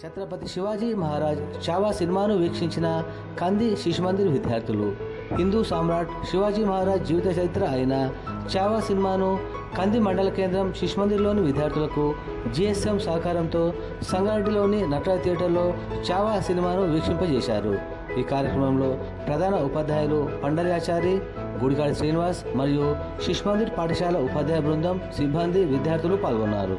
ఛత్రపతి శివాజీ మహారాజ్ చావా సినిమాను వీక్షించిన కంది శిశుమందిర్ విద్యార్థులు. హిందూ సామ్రాట్ శివాజీ మహారాజ్ జీవిత చరిత్ర అయిన చావా సినిమాను కంది మండల కేంద్రం శిశుమందిర్లోని విద్యార్థులకు జిఎస్ఎం సహకారంతో సంగారెడ్డిలోని నటరాజ్ థియేటర్లో చావా సినిమాను వీక్షింపజేశారు. ఈ కార్యక్రమంలో ప్రధాన ఉపాధ్యాయులు పండరాచారి గుడికాడి శ్రీనివాస్ మరియు శిష్మందిర్ పాఠశాల ఉపాధ్యాయ బృందం సిబ్బంది విద్యార్థులు పాల్గొన్నారు.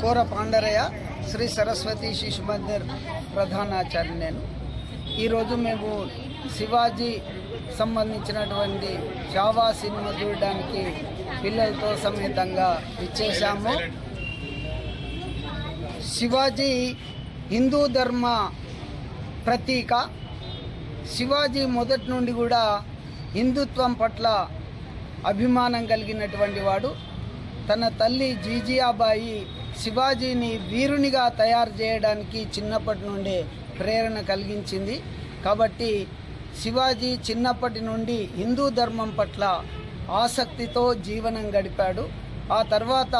కోర పాండరయ్య శ్రీ సరస్వతి శిశు మందిర్ ప్రధానాచార్య నేను. ఈరోజు మేము శివాజీ సంబంధించినటువంటి చావా సినిమా చూడడానికి పిల్లలతో సమేతంగా ఇచ్చేసాము శివాజీ హిందూ ధర్మ ప్రతీక. శివాజీ మొదటి నుండి కూడా హిందుత్వం పట్ల అభిమానం కలిగినటువంటి వాడు. తన తల్లి జీజియాబాయి శివాజీని వీరునిగా తయారు చేయడానికి చిన్నప్పటి నుండే ప్రేరణ కలిగించింది. కాబట్టి శివాజీ చిన్నప్పటి నుండి హిందూ ధర్మం పట్ల ఆసక్తితో జీవనం గడిపాడు. ఆ తర్వాత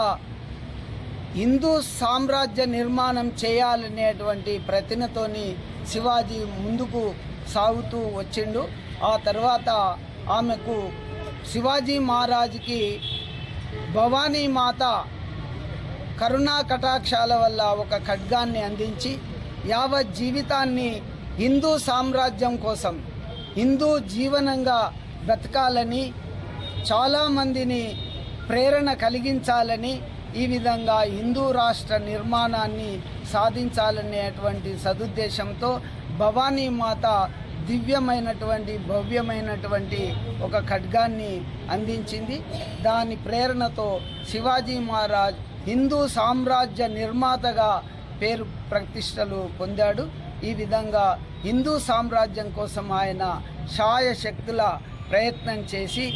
హిందూ సామ్రాజ్య నిర్మాణం చేయాలనేటువంటి ప్రతినతోని శివాజీ ముందుకు సాగుతూ వచ్చిండు. ఆ తర్వాత ఆమెకు శివాజీ మహారాజుకి భవానీ మాత కరుణా కటాక్షాల వల్ల ఒక ఖడ్గాన్ని అందించి యావత్ జీవితాన్ని హిందూ సామ్రాజ్యం కోసం హిందూ జీవనంగా బ్రతకాలని చాలామందిని ప్రేరణ కలిగించాలని ఈ విధంగా హిందూ రాష్ట్ర నిర్మాణాన్ని సాధించాలనేటువంటి సదుద్దేశంతో భవానీ మాత దివ్యమైనటువంటి భవ్యమైనటువంటి ఒక ఖడ్గాన్ని అందించింది. దాని ప్రేరణతో శివాజీ మహారాజ్ హిందూ సామ్రాజ్య నిర్మాతగా పేరు ప్రతిష్టలు పొందాడు. ఈ విధంగా హిందూ సామ్రాజ్యం కోసం ఆయన శాయశక్తుల ప్రయత్నం చేసి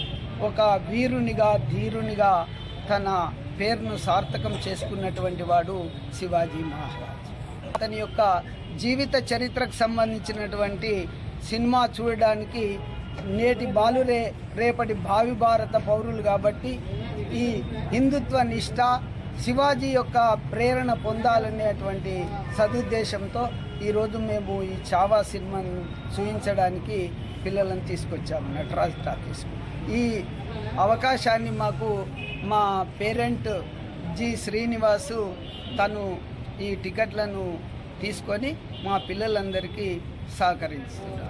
ఒక వీరునిగా ధీరునిగా తన పేరును సార్థకం చేసుకున్నటువంటి వాడు శివాజీ మహారాజ్. అతని యొక్క జీవిత చరిత్రకు సంబంధించినటువంటి సినిమా చూడడానికి నేటి బాలురే రేపటి భావి భారత పౌరులు కాబట్టి ఈ హిందుత్వ నిష్ఠ శివాజీ యొక్క ప్రేరణ పొందాలనేటువంటి సదుద్దేశంతో ఈరోజు మేము ఈ చావా సినిమాను చూపించడానికి పిల్లలను తీసుకొచ్చాము నటరాజ్ టాకీస్కు. ఈ అవకాశాన్ని మాకు మా పేరెంట్ జి శ్రీనివాసు తను ఈ టికెట్లను తీసుకొని మా పిల్లలందరికీ సహకరించారు